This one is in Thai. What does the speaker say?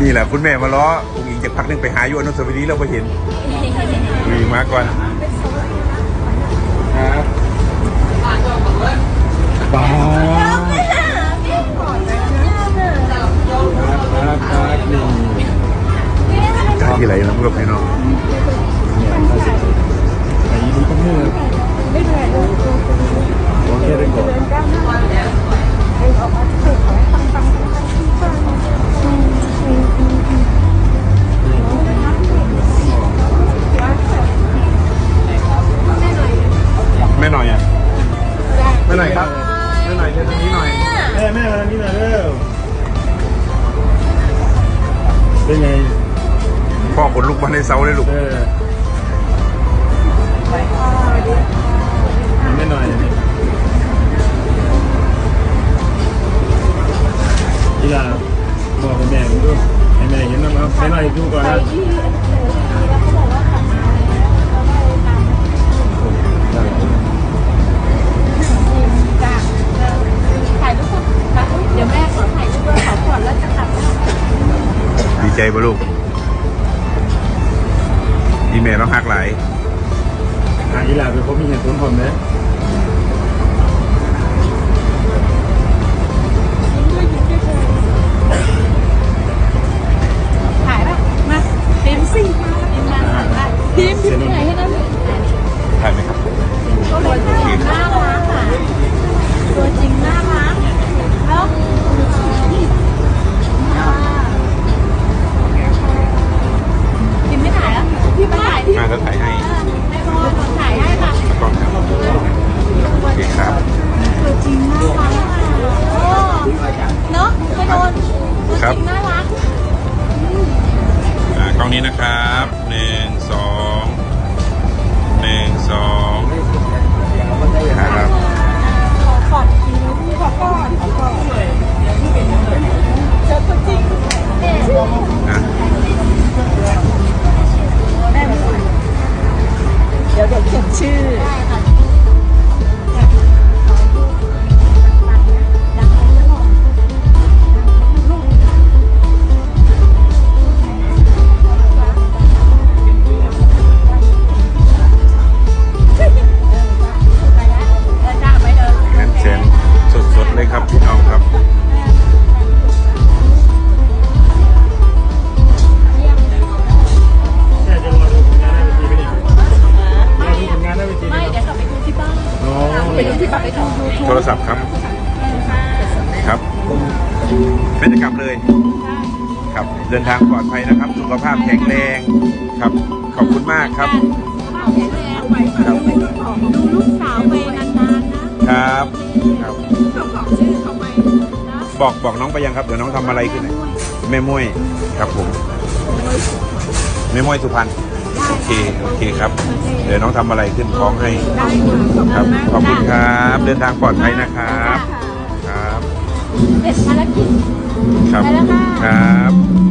นี่แหละคุณแม่มาล้ออุ้งอิงจากพักหนึงไปหาอยู่อนุสาวรีย์เราไปเห็นอุ้งอิงมาก่อนครับป้า แม่หน่อยครับแม่หน่อยเชิญตรงนี้หน่อยแม่แม่มาทางนี้หน่อยเร็วเป็นไงพ่อขนลุกมาในเสาเลยลูกเออแม่หน่อยกีฬาบอกให้แม่ดูให้แม่เห็นนะครับแม่หน่อยดูก่อนนะ ใจบ่ลูกอีเมลเราหักหลายอันนี้แหละเป็นเพราะมีเหตุผลผมนะถ่ ตัวจริงน่ารักอ่ากล้องนี้นะครับหนึ่งสองหนึ่งสองครับขอขอบทีพี่ขอก่อนขอก่อนเจอตัวจริงแม่นะแม่ไม่ไหวเดี๋ยวเดี๋ยวเขียนชื่อ โทรศัพท์ครับครับไม่จะกลับเลย ครับเดินทางปลอดภัยนะครับ สุขภาพแข็งแรงครับ ขอบคุณมากครับครับดูลูกสาวไปนานๆนะครับครับเขาบอกชื่อเขาไปนะบอกบอกน้องไปยังครับเดี๋ยวน้องทำอะไรขึ้นไหนแม่ม้วยครับผมแม่ม้วยสุพรรณโอ เค โอเคครับ เดี๋ยวน้องทำอะไรขึ้นท้องให้ได้ค่ะครับ ขอบคุณครับ เดินทางปลอดภัยนะครับ ครับ เสร็จภารกิจครับไปแล้วค่ะครับ